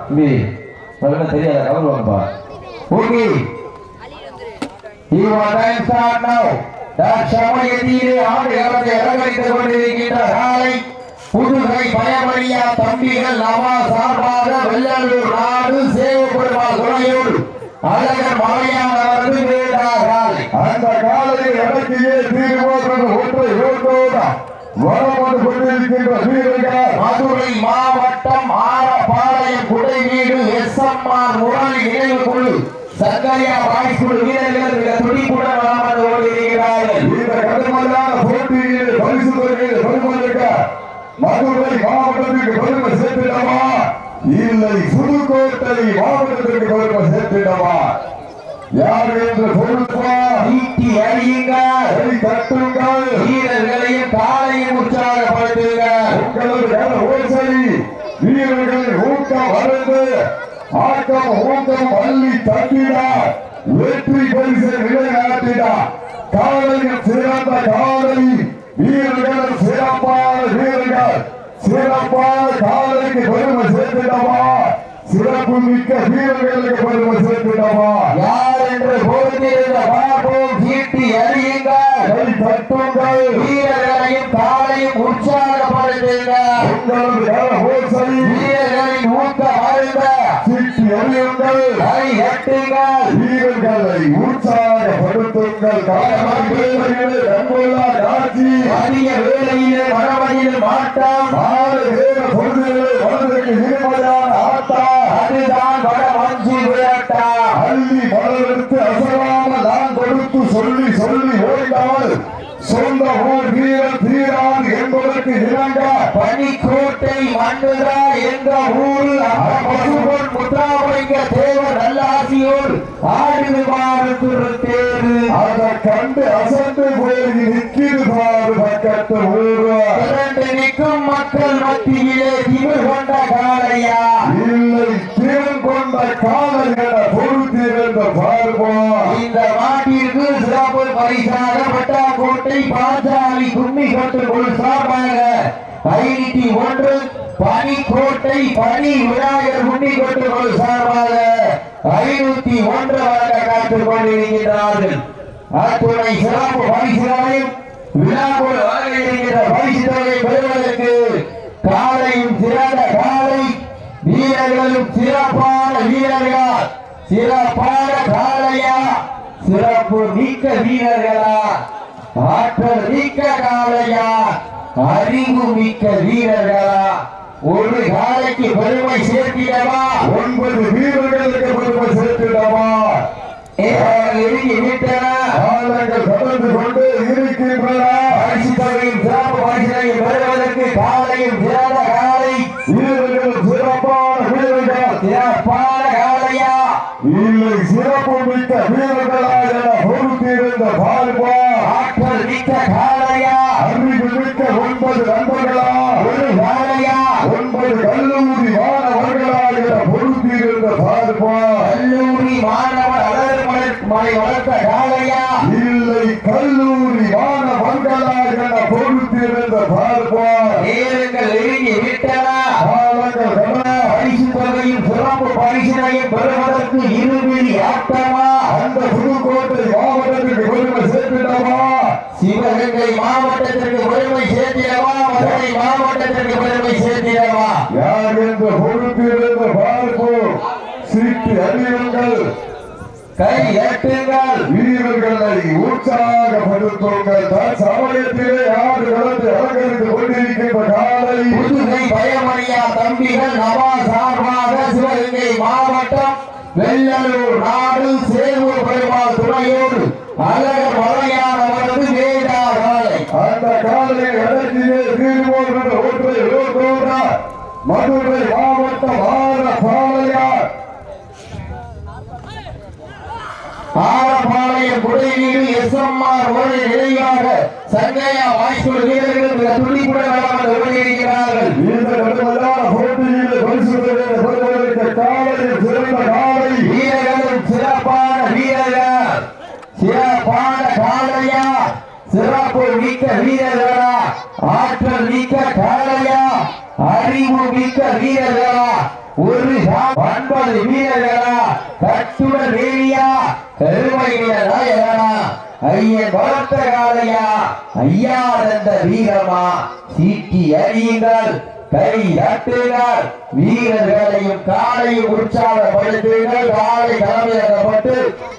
தம்பி பதினொன்று தெரியாத கவர் வாங்கப்பா okay. You are time start now. தற்சமயத்திலே ஆண்டு காலத்தை அலங்கரித்துக் கொண்டிருக்கின்ற காலை புதுகை பயமணியா தம்பிகள் நவா சார்பாக வெள்ளலூர் நாடு சேவப்படுமா துணையோடு அழகர் மலையானவர்கள் வேண்டார்கள் அந்த காலையில் இடத்திலே தீர்வோடு ஒற்றை ரோட்டோட வரம் கொண்டிருக்கின்ற வீரர்கள் மதுரை மாவட்டம் ஆரப்பாளையம் குடைவீடு எஸ் எம் ஆர் முரளி நினைவு குழு சர்க்கரையா பாய்ஸ் குழு வீரர்கள் மிக துடிப்புடன் வலம் வந்து கொண்டிருக்கிறார்கள் இந்த கடுமையான போட்டியில் பரிசு தொகையில் பெருமதிக்க மதுரை மாவட்டத்திற்கு பெருமை சேர்த்திடமா இல்லை புதுக்கோட்டை மாவட்டத்திற்கு பெருமை சேர்த்திடமா யார் என்று பொறுப்பா நீட்டி அறியுங்கள் கை தட்டுங்கள் வீரர்களையும் காலையும் உற்சாகப்படுத்துங்கள். உங்களது ஓசை. வீரர்களின் ஊக்கம் அறிந்து ஆக்கம் ஊக்கம் அள்ளி தட்டினார் வெற்றி பரிசை நிலைநாட்டினார் காலையில் சிறந்த காலை வீரர்கள் சிறப்பான வீரர்கள் சிறப்பான காலைக்கு பெருமை சேர்த்திடமா சிறப்பு மிக்க வீரர்களுக்கு பெருமை சேர்த்திடமா யார் என்று பொறுத்திருந்த பார்ப்போம் சீட்டி அறியுங்கள். தட்டுங்கள். வீரர்களையும் காலையும் உற்சாகப்படுத்துங்கள். உங்களது வீரர்களின் சிட்டி அறியுங்கள் கை கட்டுங்கள் வீரர்களை உற்சாகப்படுத்துங்கள். கண்கொள்ளா காட்சி மதிய வேளையிலே மரபணியில் மாட்டம் மாலை வேத பொழுதிலே வலதுக்கு இருமலையான ஆட்டா அதுதான் வட வஞ்சி விளையாட்டா. அள்ளி மலரெடுத்து அசராமல் நான் கொடுத்து சொல்லி சொல்லி ஓய்ந்தால். சொந்த ஊர் வீரர் தீரான் என்பதற்கு இணங்க பனிக்கோட்டை மண்ணுதா என்ற ஊரில் பசுபொன் முத்தாமைக்க தேவர் நல்லாசியோர் ஆடுமாறு தேடு அதை கண்டு அசந்து போய் நிற்கிறது பக்கத்து ஊர். திரண்டு நிற்கும் மக்கள் மத்தியிலே திமிர் கொண்ட காலையா இல்லை திறன் கொண்ட காதல்களை பொறுத்திருந்த பார்ப்போம் இந்த நாட்டிற்கு சிறப்பு பரிசாக பட்டாக்கோட்டை பாஞ்சாலி கும்மி கட்டுக்குள் சார்பாக ஐநூத்தி ஒன்று பனிக்கோட்டை பனி விநாயகர் கும்மி கட்டுக்குள் சார்பாக ஐநூத்தி ஒன்று வழங்க காத்துக் கொண்டிருக்கின்றார்கள். அத்துணை சிறப்பு பரிசுகளையும் விழாக்குள் வழங்க இருக்கின்ற பரிசு தொகையை பெறுவதற்கு காலையும் சிறந்த காலை வீரர்களும் சிறப்பான வீரர்கள் சிறப்பான காலையா சிறப்பு மிக்க வீரர்களா ஆற்றல் மிக்க காளையா அறிவு மிக்க வீரர்களா. ஒரு காலைக்கு பெருமை சேர்த்திடவா? ஒன்பது வீரர்களுக்கு பெருமை சேர்த்திடமா எழுதி விட்டன. காலங்கள் கடந்து கொண்டு இருக்கின்றன. பரிசு தொகையும் சிறப்பு பரிசனையும் பெறுவதற்கு காலையும் சிறந்த காலை வீரர்கள் சிறப்பான வீரர்கள் சிறப்பான காளையா இல்லை சிறப்பு மிக்க வீரர்களாக பொறுத்திருந்த பார்ப்பா ஆற்றல் மிக்க காளையா அறிவு மிக்க ஒன்பது நண்பர்களா ஒரு காளையா ஒன்பது கல்லூரி மாணவர்களாக பொறுத்திருந்த பார்ப்பா கல்லூரி மாணவர் அழகு மலை வளர்த்த காளையா? இல்லை கல்லூரி மாணவர்களாக பொறுத்திருந்த பார்ப்பா நேரங்கள் நெருங்கி விட்டன பரிசு தொகையும் சிறப்பு பரிசினையும் பெறுவதற்கு இருவிழி ஆட்டமா அந்த புதுக்கோட்டை மாவட்டத்திற்கு பெருமை சேர்த்திடமா சிவகங்கை மாவட்டத்திற்கு பெருமை சேர்த்திடவா? மதுரை மாவட்டத்திற்கு பெருமை சேர்த்திடவா? யார் என்று பொறுத்திருந்த பார்ப்போம் சீட்டு அறியுங்கள். கை எட்டுங்கள். வீரர்களை உற்சாகப்படுத்துங்கள் தன் சமயத்திலே ஆறு களத்தை அலங்கரித்துக் கொண்டிருக்கின்ற காலை. புதுகை பயமணியா தம்பிகள் நவா சார்பாக சிவகங்கை மாவட்டம் வெள்ளலூர் நாடு சேவூர் பெருமாள் துணையோடு அழகர் மலையானவரது வேடா காலை அந்த காலை இடத்திலே தீர்வோர் என்ற ஒன்றை மதுரை மாவட்டம் ஆர பாளையார் ஆரப்பாளையம் குடைவீடு எஸ் எம் ஆர் இணையாக சங்கையா வாய்ப்பு வீரர்கள் மிக துடிப்புடன் வளம் வந்து ஓடியிருக்கிறார்கள் இந்த கடுமையான போட்டியில் பரிசு பெறுவதற்கு காலையில் சிறந்த காலை வீரர்களும் சிறப்பான வீரர்கள் சிறப்பான காளையா சிறப்பு மிக்க வீரர்களா ஆற்றல் மிக்க காளையா அறிவு மிக்க வீரர்களா ஒரு சா- ஒன்பது வீரர்களா கட்டுடன் வேலியா பெருமையில நாயகனா ஐயன் வளர்த்த காளையா ஐயா தந்த வீரமா? சீட்டி அறியுங்கள் கை தட்டுங்கள் வீரர்களையும் காலையும் உற்சாகப்படுத்துங்கள். காலை களமிறக்கப்பட்டு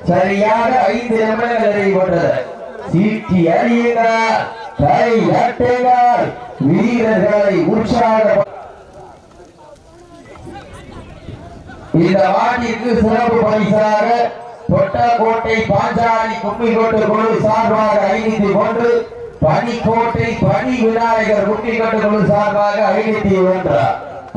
சரியாக ஐந்து நிமிடங்கள் நிறைவுற்றது சீட்டி அறியுங்கள் கை தட்டுங்கள் வீரர்களை உற்சாக இந்த வாட்டிற்கு சிறப்பு பரிசாக தொட்டக்கோட்டை பாஞ்சாலி கும்மிக்கோட்டு குழு சார்பாக ஐநூத்தி ஒன்று பனிக்கோட்டை பனி விநாயகர் கும்மிக்கோட்டு குழு சார்பாக ஐநூத்தி ஒன்று.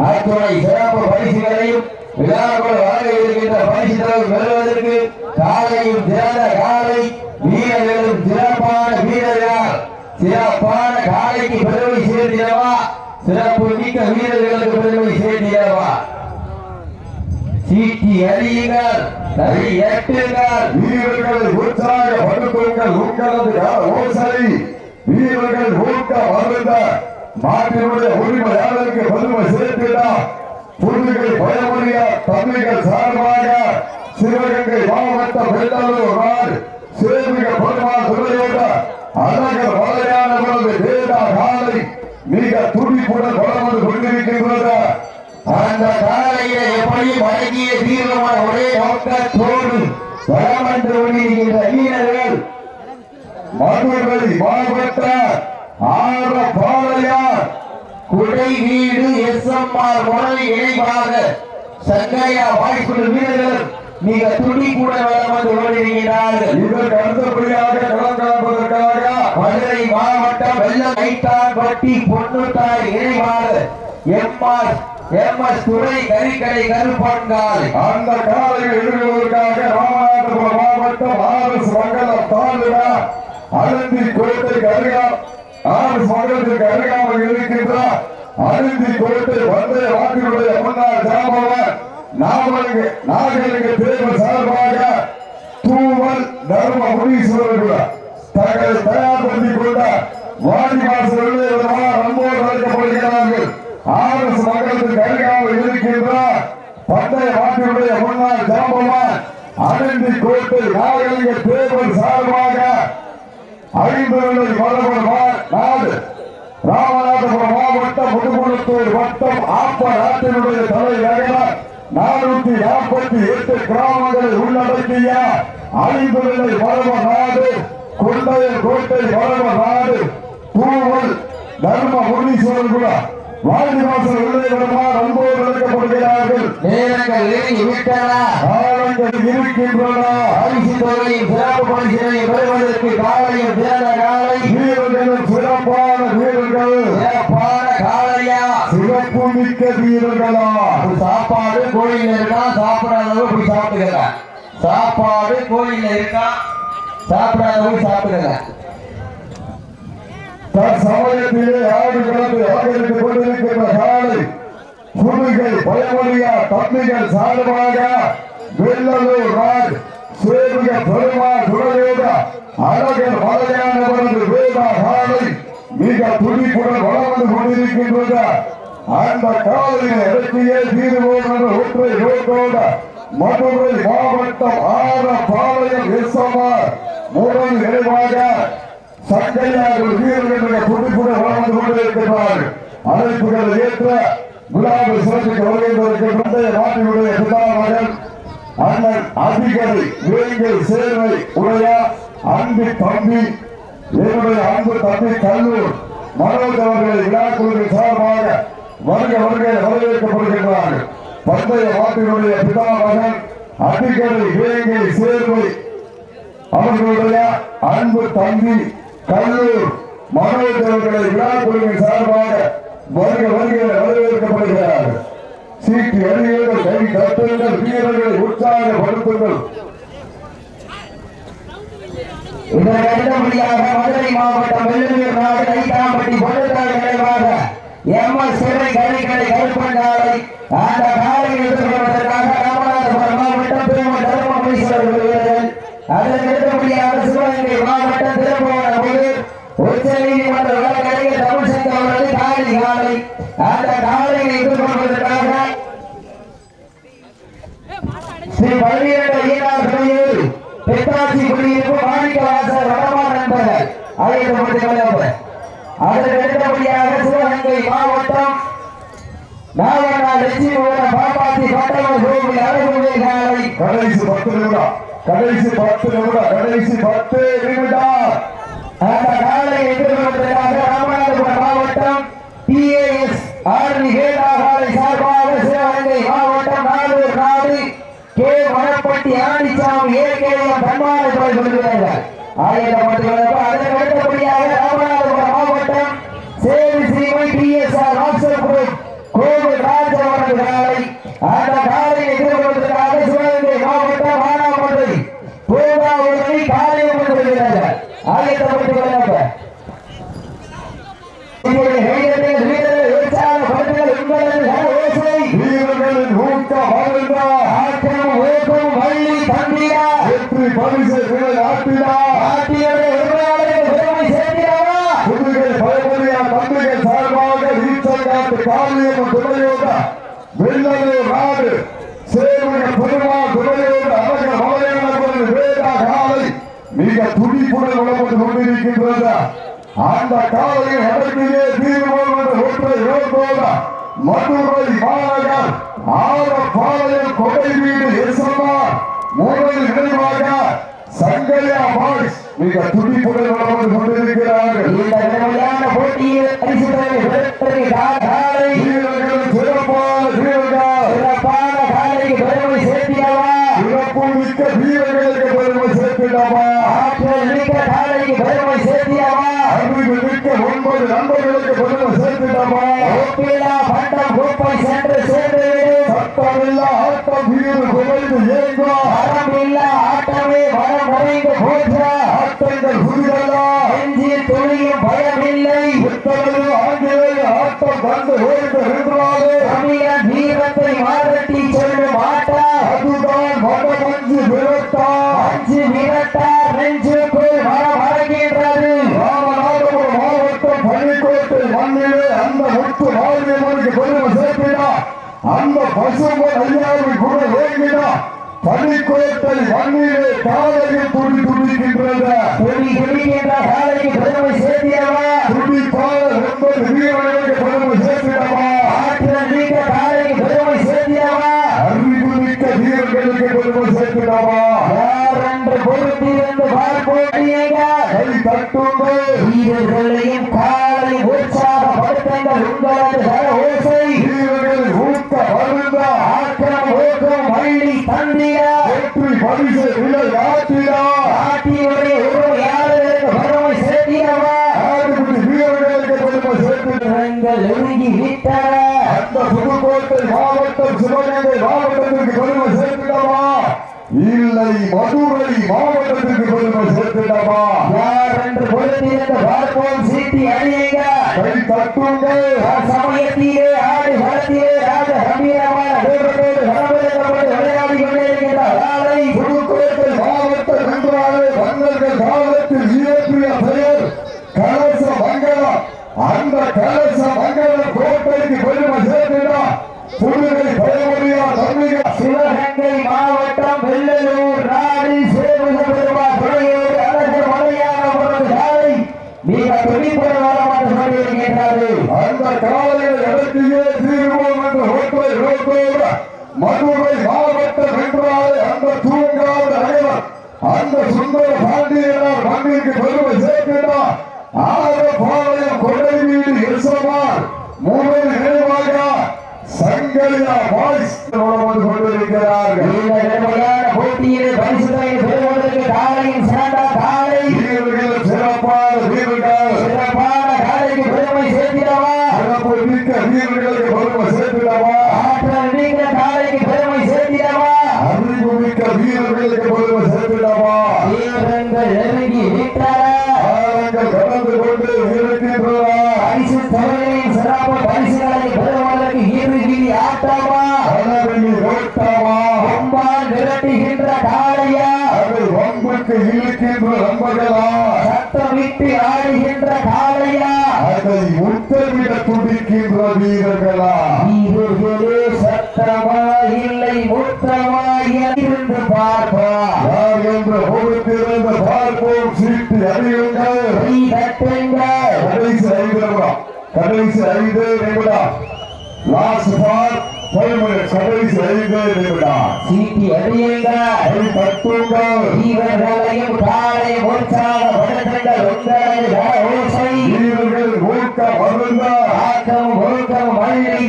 அத்துறை சிறப்பு பரிசுகளையும் விழாக்குள் வழங்க இருக்கின்ற பரிசு தலைவர் பெறுவதற்கு காலையும் சிறந்த காலை வீரர்களும் சிறப்பான வீரர்கள் சிறப்பான காலைக்கு பெருமை சேர்த்திடவா? சிறப்பு மிக்க வீரர்களுக்கு பெருமை சேர்த்திடவா? சீட்டி அறியுங்கள் கை எட்டுங்கள் வீரர்களை உற்சாகப்படுத்துங்கள் உங்களது ஓசை வீரர்கள் ஊக்க வருந்த நாட்டினுடைய உரிமையாளருக்கு பெருமை சேர்த்திடா. புதுகை பயமுடைய தம்பிகள் சார்பாக சிவகங்கை மாவட்ட வெள்ளலூர் நாடு சேமிக பெருமாள் துறையோட அழகர் வலையானவரது வேதா காலை மிக துடிப்புடன் வளர்ந்து கொண்டிருக்கின்றது. அந்த காலையில எப்படி வழங்கிய தீர்மான ஒரே நோக்கத்தோடு வளம் வந்து கொண்டிருக்கின்ற வீரர்கள் மதுரை மாவட்ட ஆர பாளையார் குடை வீடு எஸ் எம் ஆர் முரளி இணைவாக சங்கையா வாய்ப்புள்ள வீரர்கள் மிக துடிப்புடன் வளம் வந்து கொண்டிருக்கிறார்கள் இதற்கு அடுத்தபடியாக களங்காப்பதற்காக மதுரை மாவட்டம் வெள்ளம் கைத்தான்பட்டி பொன்னுத்தாய் இணைவாக எம்ஆர் எம்எஸ் துறை கறிக்கடை கருப்பன்கால் அந்த காலை எழுதுவதற்காக ராமநாதபுரம் மாவட்டம் ஆர்எஸ் மங்கலம் தாலுகா அருந்தி குளத்தை கருகா ஆர்எஸ் மங்கலத்திற்கு அருகாமல் இருக்கின்ற அருந்தி குளத்தை பந்தய வாக்கினுடைய முன்னாள் ஜாமவர் நாமலிங்க நாகலிங்க தேர்வு சார்பாக தூவல் தர்ம முனீஸ்வரர் தங்களை தயார்படுத்திக் கொண்ட வாடிவாசல் விதமாக அன்போடு அழைக்கப்படுகிறார்கள் ஆர்எஸ் மங்கலத்திற்கு அருகாமல் இருக்கின்ற பந்தய வாக்கினுடைய முன்னாள் ஜாம்பவான் அனந்தி கோட்டை நாகலிங்க தேர்தல் சார்பாக ஐந்து நிலை நாடு ராமநாதபுரம் மாவட்டம் முதுகுளத்தூர் வட்டம் ஆப்ப நாட்டினுடைய தலைநகர் நானூத்தி நாற்பத்தி எட்டு கிராமங்களை உள்ளடக்கிய ஐந்து நிலை வளவ நாடு கொண்டைய கோட்டை வளவ நாடு தூவல் தர்ம முனீஸ்வரர் கூட வாடிவாசல் உள்ளே வருமாறு அன்போடு அழைக்கப்படுகிறார்கள் நேரங்கள் நெருங்கி விட்டன காலங்கள் இருக்கின்றன பரிசு தொகையின் சிறப்பு பரிசினை பெறுவதற்கு காலையும் சிறந்த காலை. வீரர்களும் சிறப்பான வீரர்கள். சிறப்பான காலையா சிறப்பு மிக்க வீரர்களா? ஒரு சாப்பாடு கோயில்ல இருக்கா? சாப்பிடாதவங்க போய் சாப்பாடு கோயில்ல இருக்கா? சாப்பிடாதவங்க சாப்பிடுங்க தற்சமயத்திலே ஆடு கிடந்து ஆதரித்துக் கொண்டிருக்கின்ற காலை புதுகை பயமொழியா தம்பிகள் சார்பாக வெள்ளலூர் ராஜ் சேவிக பெருமாள் துறையோட அழகர் மலையானவரது வேதா காலை மிக துடிப்புடன் வளர்ந்து கொண்டிருக்கின்றது. அந்த காலையை இறக்கியே தீர்வோம் ஒற்றை நோக்கோட மதுரை மாவட்டம் ஆர பாளையம் ஆர் முதல் நிறைவாக சங்கையார்கள் வீரர்கள் துடிப்புடன் வளர்ந்து கொண்டிருக்கிறார்கள் அழைப்புகள் ஏற்ற குலாபி சிறப்புக்கு வருகின்றதற்கு முந்தைய நாட்டினுடைய பிதா மகன் அண்ணன் அதிகாரி வேங்கை சேர்வை உடைய அன்பு தம்பி என்னுடைய அன்பு தம்பி கல்லூர் மனோஜ் அவர்களை விழாக்குழுவின் சார்பாக வருக வருக வரவேற்கப்படுகின்றார்கள். பந்தய நாட்டினுடைய பிதா மகன் அதிகாரி வேங்கை சேர்வை அவர்களுடைய அன்பு தம்பி கல்லூர் மனோஜ் விழா குழுவின் சார்பாக வருக வருக வரவேற்கப்படுகிறார்கள் சீட்டு அறிவுகள் கை தட்டுங்கள் வீரர்களை உற்சாகப்படுத்துங்கள். இதற்கு அடுத்தபடியாக மதுரை மாவட்டம் வெள்ளூர் நாடு கைத்தாம்பட்டி பொருட்கள் நினைவாக எம் எஸ் சிறை கலைக்கடை கருப்பஞ்சாலை அந்த காலையில் எதிர்கொள்வதற்காக ராமநாதபுரம் மாவட்டம் திருமண தர்மபுரீஸ்வரர் வீரர்கள் அதற்கு சிவகங்கை மாவட்டம் திருப்பவனபுரி உச்ச நீதிமன்ற வழக்கறிஞர் தமிழ்சங்க அவரது காலை காலை அந்த எதிர்கொள்வதற்காக ஸ்ரீ குடியிருப்பு மாணிக்கவாசர் அதற்கு அடுத்தபடியாக சிவகங்கை மாவட்டம் பாப்பாத்தி பட்டம கோவில் காலை. பத்து நிமிடம். கடைசி பத்து நிமிடம் கடைசி பத்து நிமிடம். அந்த காலை எதிர்கொள்வதற்காக ராமநாதபுரம் மாவட்டம் டிஏஎஸ் ஆர்மி வேதாகாலை சார்பாக சிவகங்கை மாவட்டம் நாடூர் நாடு கே மணப்பட்டி ஆணிச்சாமி ஏகேஎம் தன்மானத்துறை சொல்கிறார்கள் ஆயிரம் அதற்கு அடுத்தபடியாக ராமநாதபுரம் மாவட்டம் சேவி ஸ்ரீமை டிஎஸ்ஆர் வாட்ஸ்அப் கோவில் ராஜவரது காலை அந்த காலை எதிர்கொள்வதற்காக சிவகங்கை மாவட்டம் மானாமதுரை பூங்காவூரணி காலையும் கொண்டிருக்கிறார்கள் ஆயத்தப்பட்டு கொள்ளாமல் உங்களுடைய வீரர்கள் வீரர்கள் உற்சாகப்படுத்துங்கள் உங்களது ஓசை வீரர்களின் ஊக்கம் வாழ்ந்தா ஆட்டம் ஓக்கம் வள்ளி தந்திரா வெற்றி பரிசு விலை ஆட்டினா ஆட்டியோட உரிமையாளர்கள் பெருமை சேர்க்கிறாரா புதுகை பயமொழியா தந்தைகள் சார்பாக ஈச்சங்காட்டு காளியம்மன் துணையோட வெள்ளலூர் நாடு சேவக பெருமா துணையோட அழக மலையாள வேதா காலை மிக துடிப்புடன் உழந்து கொண்டிருக்கின்றது. அந்த காலையில் அடக்கிலே தீர்மானம் ஒற்றை ரோட்டோட மதுரை மாநகர் ஆரப்பாளையம் கொடை வீடு எஸ்எம்ஆர் முதல் நினைவாக சங்கையா பாய்ஸ் மிக துடிப்புடன் உழந்து கொண்டிருக்கிறார்கள். இந்த நிலையான போட்டியில் பரிசு பெறுவதற்கு காலை வீரர்கள் சிறப்பான வீரர்கள் சிறப்பான காலைக்கு பெருமை சேர்த்திடவா? சிறப்பு மிக்க வீரர்களுக்கு பெருமை சேர்த்திடவா? ஆற்றல் மிக்க காலைக்கு பெருமை சேர்த்திடவா? அறிவு மிக்க ஒன்பது நண்பர்களுக்கு பெருமை சேர்த்திடவா? ஒப்பிலா பண்டம் கோப்பை சென்று சேர்ந்து விடு. சட்டமில்லா ஆட்டம் வீடு குறைந்து ஏங்கா வரம்பில்லா ஆட்டமே வரம் குறைந்து போற்றா ஆட்டங்கள் புதிதல்லா நெஞ்சில் துளியும் பயமில்லை. எத்தனையோ ஆங்கிலேய ஆட்டம் கண்டு ஓய்ந்து நின்றாலே தமிழன் வீரத்தை மாரட்டி சொல்லும் ஆட்டா. அதுதான் மனமஞ்சு விரட்டா. அஞ்சு விரட்டா. நெஞ்சுக்குள் மரம் மறக்கின்றது ராமநாதபுரம் மாவட்டம் பள்ளிக்கோட்டை மண்ணிலே அந்த முத்து மாரியம்மனுக்கு பெருமை சேர்த்தினா அந்த பசும்பன் ஐயாவை கூட வேங்கினா பள்ளிக்கோட்டை மண்ணிலே காலையில் துடி துடிக்கின்றது துடி துடிக்கின்ற காலைக்கு பெருமை சேர்த்திடவா துடிப்பான ஒன்பது வீரர்களுக்கு பெருமை சேர்த்திடவா ஆற்றல் மிக்க காலைக்கு பெருமை சேர்த்திடவா அறிவு மிக்க வீரர்களுக்கு பெருமை சேர்த்திடவா யார் என்று பொறுத்திருந்து பார்ப்போட்டீங்க கை தட்டுங்கள். வீரர்களையும் காலை உற்சாகப்படுத்துங்கள் உங்களது கர ஓசை வீரர்கள் ஊக்க வருந்த ஆக்கம் ஓக்கம் வள்ளி தந்திரா வெற்றி பரிசு விலை ஆற்றினா ஆட்டியுடைய உரிமையாளர்களுக்கு பெருமை சேர்த்திடவா ஆடுபடி வீரர்களுக்கு பெருமை சேர்த்திடவா நீங்கள் நெருங்கி விட்டன அந்த புதுக்கோட்டை மாவட்டம் சிவகங்கை மாவட்டத்திற்கு பெருமை சேர்த்திடவா இல்லை மதுரை மாவட்டத்திற்கு பெருமை சேர்த்திடவா யார் என்று பொறுத்திருந்து பார்ப்போம் சீட்டி அணியுங்க கை தட்டுங்கள் சமயத்திலே ஆடி வளத்திலே ராஜ கம்பீரமான வீரத்தோடு கனவிழக்கப்பட்டு விளையாடி கொண்டிருக்கின்ற ஆளை புதுக்கோட்டை மாவட்டம் என்றாலே மன்னர்கள் காலத்தில் இயற்றிய பெயர் கலச மங்கலம் அந்த கலச மங்கல கோட்டைக்கு பெருமை சேர்த்திடா புதுகை பயமொழியா தம்பிகள் சிவகங்கை மாவட்டம் வெள்ளலூர் நாடு சேவக பெருமா துறையோடு அழகு மலையான ஒரு சாலை மிக துடிப்புடன் வளமாக கொண்டிருக்கின்றது அந்த காலையில் இடத்திலே தீர்வோம் என்று ஒற்றை ரோட்டோடு மதுரை மாவட்டம் என்றாலே அந்த தூங்காத அனைவர் அந்த சுந்தர பாண்டியனார் மண்ணிற்கு பெருமை சேர்க்கிறார் ஆரப்பாளையம் கொடை வீடு எசமார் முதல் நினைவாக சங்கலியா பாய்ஸ் வந்து கொண்டிருக்கிறார்கள் இந்த நிலைமையான போட்டியில் காலையும் சிறந்த காலை வீரர்கள் சிறப்பான வீரர்கள் சிறப்பான காலைக்கு பெருமை சேர்த்திடவா சிறப்பு மிக்க வீரர்களுக்கு பெருமை சேர்த்திடவா ஆற்றல் மிக்க காலைக்கு பெருமை சேர்த்திடவா அறிவு மிக்க வீரர்களுக்கு பெருமை சேர்த்திடவா வீரர்கள் நெருங்கி விட்ட காளையா அதை முத்தமிட துடிக்கின்ற வீரர்களா? வீரர்களே சத்தமா இல்லை முத்தமா இருந்து பார்ப்பா. யார் என்ற பொறுத்திருந்த பார்ப்போம் சீட்டு அறியுங்கள் கடைசி ஐந்து நிமிடம் லாஸ்ட் ஃபார் கடைசி ஐந்து நிமிடம் சீட்டி அடியுங்கள் கை தட்டுங்கள் வீரர்களையும் காலை உற்சாகப்படுத்துங்கள் உங்களது ஓசை. வீரர்கள் ஊக்க மருந்த. ஆக்கம்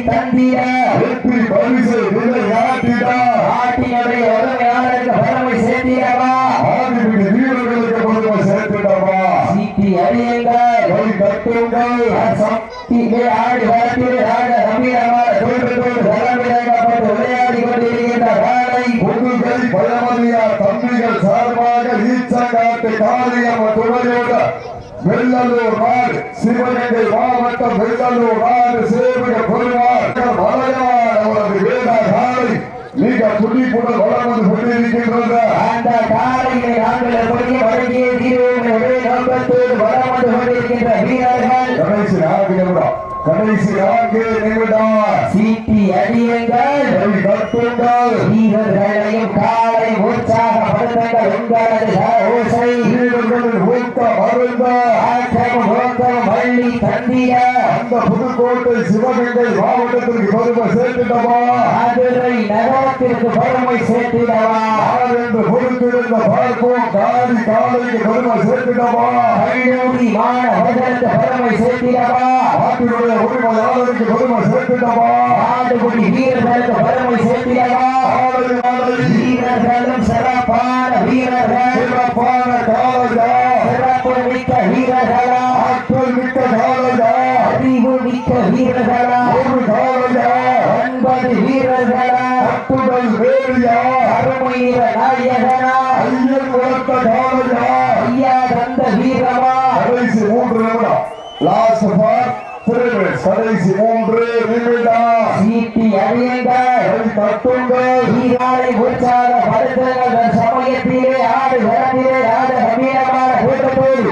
தந்திர வெற்றி பரிசு நிலையாட்டிட நாட்டினுடைய உரிமையாளருக்கு பெருமை சேர்த்திடவா ஆதிபதி வீரர்களுக்கு பொறுமை சேர்த்துட்டவா சீட்டி அடியுங்கள் கை தட்டுங்கள் சக்தியிலே ஆடி வரத்தில் ராஜ கம்பீரமாக தோன்று தோன்று தலைமையாகப்பட்டு விளையாடி கொண்டிருக்கின்ற காலை புதுகை பயமதியா தம்பிகள் சார்பாக ஈச்சங்காட்டு காளியம் துணையோட வெள்ளலூர் நாடு சிவகங்கை வெள்ளலூர் நாடு சேவக பெருமாள் மலையாள் அவரது வேதா காலை மிக துடிப்புடன் வளம் வந்து கொண்டிருக்கின்றது. அந்த காலையை நாங்கள் எப்படி வழங்கிய தீர்வுகள் ஒரே நோக்கத்தோடு வளம் வந்து கொண்டிருக்கின்ற வீரர்கள். கடைசி நான்கு நிமிடம். கடைசி நான்கு நிமிடம். சீட்டி அடியுங்கள் கை தட்டுங்கள் வீரர்களையும் காலை உற்சாகப்படுத்துங்கள் உங்களது ஓசை வீரர்களின் ஊக்க மருந்த ஆற்றம் ஓக்கம் வள்ளி தந்திர அந்த புதுக்கோட்டை சிவகங்கை மாவட்டத்திற்கு பெருமை சேர்த்துட்டவா? மதுரை நகரத்திற்கு பெருமை சேர்த்திடவா என்று பொறுத்திருந்த பார்ப்போம். காலி காலைக்கு பெருமை சேர்த்துட்டவா? கல்லூரி மாணவர்களுக்கு பெருமை சேர்த்திடவா நாட்டினுடைய உரிமையாளருக்கு பெருமை வீரர்களுக்கு பெருமை சேர்த்திடவா காலை வீரர்களும் சிறப்பான வீரர்கள் சிறப்பான காலையா சிறப்பு மிக்க வீரர்களா ஆற்றல் மிக்க காலையா அறிவு மிக்க வீரர்களா ஒரு காலையா ஒன்பது வீரர்களா அப்புடல் வேலியா அருமையிற நாயகனா ஐயன் வளர்த்த காலையா ஐயா தந்த வீரமா கடைசி மூன்று நிமிடம் லாஸ்ட் ஃபார் த்ரீ மினிட்ஸ் கடைசி மூன்று நிமிடம் சீட்டி அடியுங்கள் கை தட்டுங்கள் நீராளை உற்சாக படுத்துங்கள். சமயத்திலே ஆடு வரத்திலே ஆட கம்பீரமான கூட்டத்தோடு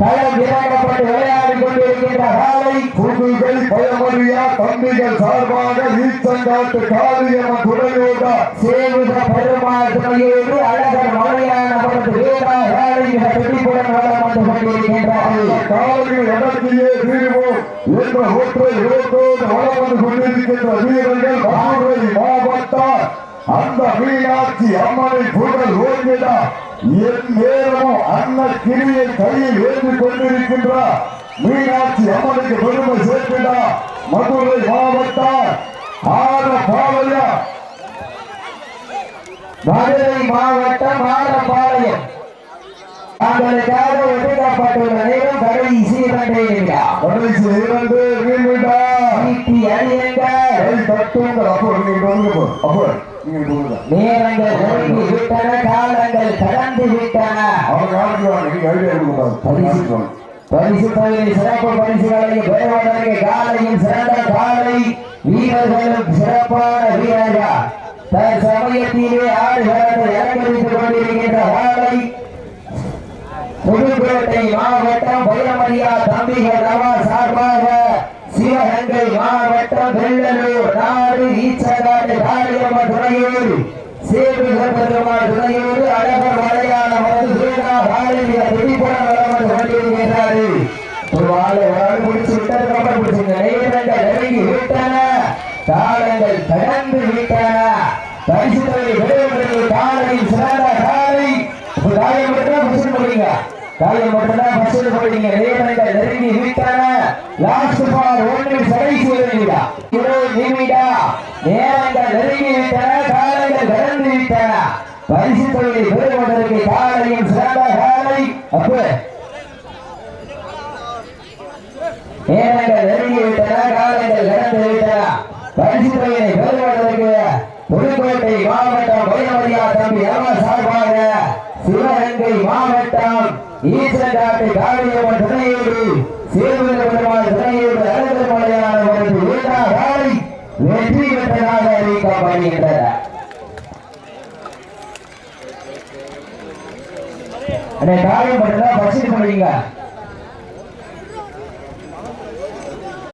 களம் இறங்கப்பட்டு விளையாடி கொண்டிருக்கின்ற காலை குண்டுகள் பழமொழியா தம்பிகள் சார்பாக ஈச்சங்காட்டு காளியம்மன் துணையோட சேவித பெருமாள் துணையோடு அழகர் மலையான அவரது வேதா காலை மிக துடிப்புடன் வளம் வந்து கொண்டிருக்கின்றார்கள். காலையில் நடத்தியே தீர்வோம் என்ற ஒற்றை இலக்கோடு வளம் வந்து கொண்டிருக்கின்ற வீரர்கள் மதுரை மாவட்டம் அந்த மீனாட்சி அம்மனை புகழ் ஓங்கிட என் நேரமும் அன்ன கிரியை கையில் ஏந்தி கொண்டிருக்கின்ற மீனாட்சி அம்மனுக்கு பெருமை சேர்க்கின்ற. மதுரை மாவட்டம் ஆன பாளையா மதுரை மாவட்டம் ஆரப்பாளையம். தங்களுக்காக ஒதுக்கப்பட்டுள்ள நேரம் கடைசி இரண்டே கடைசி இரண்டு நிமிடம். சீட்டி அடியுங்கள் கை தட்டுங்கள் அப்போ நீங்க வந்து அப்போ நேரங்கள் நெருங்கி விட்டன காலங்கள் கடந்து விட்டன பரிசு தொகையை சிறப்பு பரிசுகளையும் பெறுவதற்கு காலையும் சிறந்த காலை வீரர்களும் சிறப்பான வீரர்கள் தற்சமயத்திலே ஆடுகளத்தை அலங்கரித்துக் கொண்டிருக்கின்ற காலை புதுக்கோட்டை மாவட்டம் பைரமரியா தம்பிகள் நவா சார்பாக சிவகங்கை மாவட்டம் வெள்ளலூர் நாடு ஈச்சகாடு காரியம்ம துணையூர் சேதுகர் பெருமாள் துணையோடு அழகர் மலையான வந்து சூடா காலையில துடிப்புடன் கொண்டிருக்கிறாரு ஒரு ஆளு ஒரு ஆளு பிடிச்சு விட்டது கப்பல் பிடிச்சுங்க. நேரங்கள் நெருங்கி விட்டன. காலங்கள் கடந்து விட்டன. பரிசு தொகை பெறுவதற்கு காலையில் சிறந்த காலை. இப்ப மட்டும்தான் பரிசு போடுறீங்க மட்டும்தான் பரிசு போடுறீங்க நேரங்கள் நெருங்கி விட்டன. லாஸ்ட் பால் ஒன்று கடைசி ஒரு நிமிடம் இருபது நிமிடம் நேரங்கள் நெருங்கிவிட்டன காலங்கள் காலைகள் கடந்து விட்டன பரிசு தொழிலை பெறுவதற்கு காலையும் சிறந்த காலை அப்ப நேரங்கள் நெருங்கிவிட்டன காலங்கள் கடந்து விட்டன பரிசு தொழிலை பெறுவதற்கு புதுக்கோட்டை மாவட்டம் வைரவரியா தம்பி அம்மா சார்பாக சிவகங்கை மாவட்டம் ஈசங்காட்டு காளியம்மன் துணையோடு சேவக பெருமாள் துணையோடு அழகர் மலையான ஒரு வீட்டா காலை வெற்றி பெற்றதாக அறிவிக்கப்படுகின்றன அண்ணே காரியம் பண்ணுறதா பரிசு பண்ணுவீங்க